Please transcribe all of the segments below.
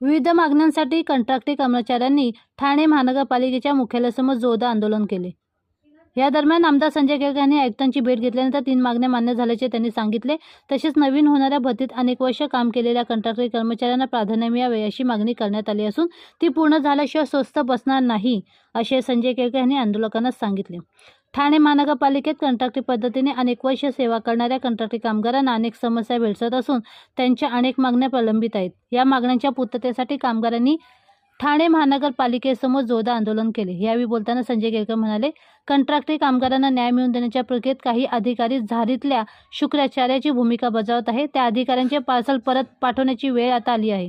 विविध मागण्यांसाठी कंत्राटी कर्मचाऱ्यांनी ठाणे महानगरपालिकेच्या मुख्यालयासमोर जोरदार आंदोलन केले. या दरम्यान आमदार संजय केळकर यांनी आयुक्तांची भेट घेतल्यानंतर तीन मागण्या मान्य झाल्याचे त्यांनी सांगितले. तसेच नवीन होणाऱ्या भरतीत अनेक वर्ष काम केलेल्या कंत्राटी कर्मचाऱ्यांना प्राधान्य मिळावे अशी मागणी करण्यात आली असून ती पूर्ण झाल्याशिवाय स्वस्त बसणार नाही असे संजय केळकर यांनी आंदोलकांना सांगितले. ठाणे महानगरपालिकेत कंत्राटी पद्धतीने अनेक वर्ष सेवा करणाऱ्या कंत्राटी कामगारांना अनेक समस्या भेडसत असून त्यांच्या अनेक मागण्या प्रलंबित आहेत. या मागण्यांच्या पूर्ततेसाठी कामगारांनी ठाणे महानगरपालिकेसमोर जोरदार आंदोलन केले. यावेळी बोलताना संजय केळकर म्हणाले कंत्राटी कामगारांना न्याय मिळवून देण्याच्या प्रक्रियेत काही अधिकारी झारीतल्या शुक्राचार्याची भूमिका बजावत आहे त्या अधिकाऱ्यांचे पार्सल परत पाठवण्याची वेळ आता आली आहे.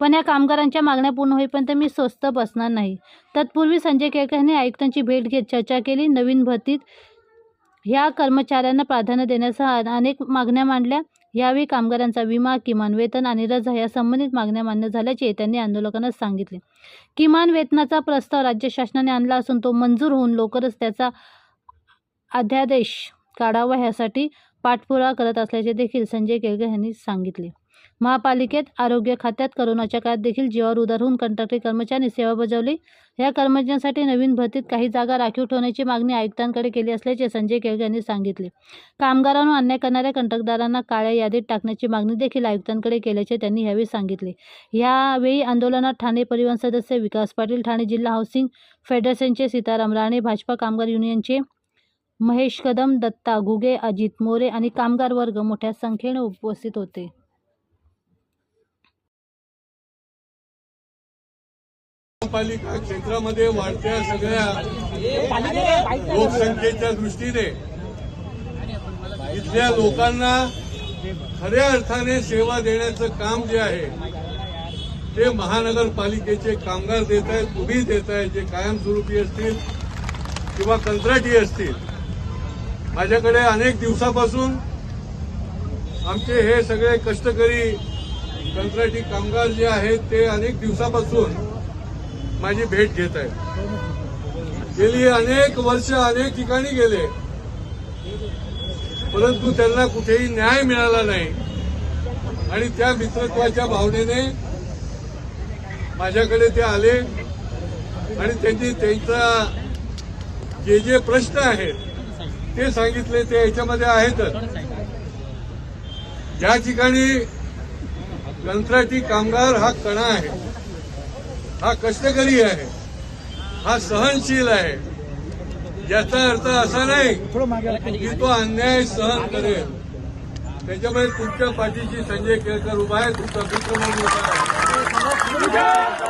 पण या कामगारांच्या मागण्या पूर्ण होईपर्यंत मी स्वस्त बसणार नाही. तत्पूर्वी संजय केळकर यांनी आयुक्तांची भेट घेत चर्चा केली. नवीन भरतीत ह्या कर्मचाऱ्यांना प्राधान्य देण्यासह अनेक मागण्या मांडल्या. यावेळी कामगारांचा विमा किमान वेतन आणि रजा या संबंधित मागण्या मान्य झाल्याचे त्यांनी आंदोलकांना सांगितले. किमान वेतनाचा प्रस्ताव राज्य शासनाने आणला असून तो मंजूर होऊन लवकरच त्याचा अध्यादेश काढावा ह्यासाठी पाठपुरावा करत असल्याचे देखील संजय केळकर यांनी सांगितले. महापालिकेत आरोग्य खात्यात करोनाच्या काळात देखील जीवावर उदार होऊन कंत्राटी कर्मचाऱ्यांनी सेवा बजावली. या कर्मचाऱ्यांसाठी नवीन भरतीत काही जागा राखीव ठेवण्याची मागणी आयुक्तांकडे केली असल्याचे संजय केळकर यांनी सांगितले. कामगारांवर अन्याय करणाऱ्या कंत्राटदारांना काळ्या यादीत टाकण्याची मागणी देखील आयुक्तांकडे केल्याचे त्यांनी यावेळी सांगितले. यावेळी आंदोलनात ठाणे परिवहन सदस्य विकास पाटील ठाणे जिल्हा हाऊसिंग फेडरेशनचे सीताराम राणे भाजपा कामगार युनियनचे महेश कदम दत्ता घुगे अजित मोरे आणि कामगार वर्ग मोठ्या संख्येने उपस्थित होते. महापालिका क्षेत्रामध्ये वाढत्या सगळ्या लोकसंख्येच्या दृष्टीने इथल्या लोकांना खऱ्या अर्थाने सेवा देण्याचं काम जे आहे ते महानगरपालिकेचे कामगार देत आहेत तुम्ही देत आहेत जे कायमस्वरूपी असतील किंवा कंत्राटी असतील. माझ्याकडे अनेक दिवसापासून आमचे हे सगळे कष्टकरी कंत्राटी कामगार जे आहेत ते अनेक दिवसापासून माझी भेट घेत आहेत. गेली अनेक वर्ष अनेक ठिकाणी गेले. परंतु त्यांना कुठेही न्याय मिळाला नाही. आणि त्या मित्रत्वाच्या भावनेने माझ्याकडे ते आले. आणि त्यांनी त्यांचा जे जे प्रश्न आहेत ते सांगितले ते याच्यामध्ये आहेतच ज्या ठिकाणी कंत्राटी कामगार हा कणा आहे हा कष्टकरी आहे. हा सहनशील आहे. याचा अर्थ असा नाही की तो अन्याय सहन करेल. त्याच्यामुळे तुमच्या पाठीशी संजय केळकर उभा आहे तुमचा मित्र म्हणून उभा आहे.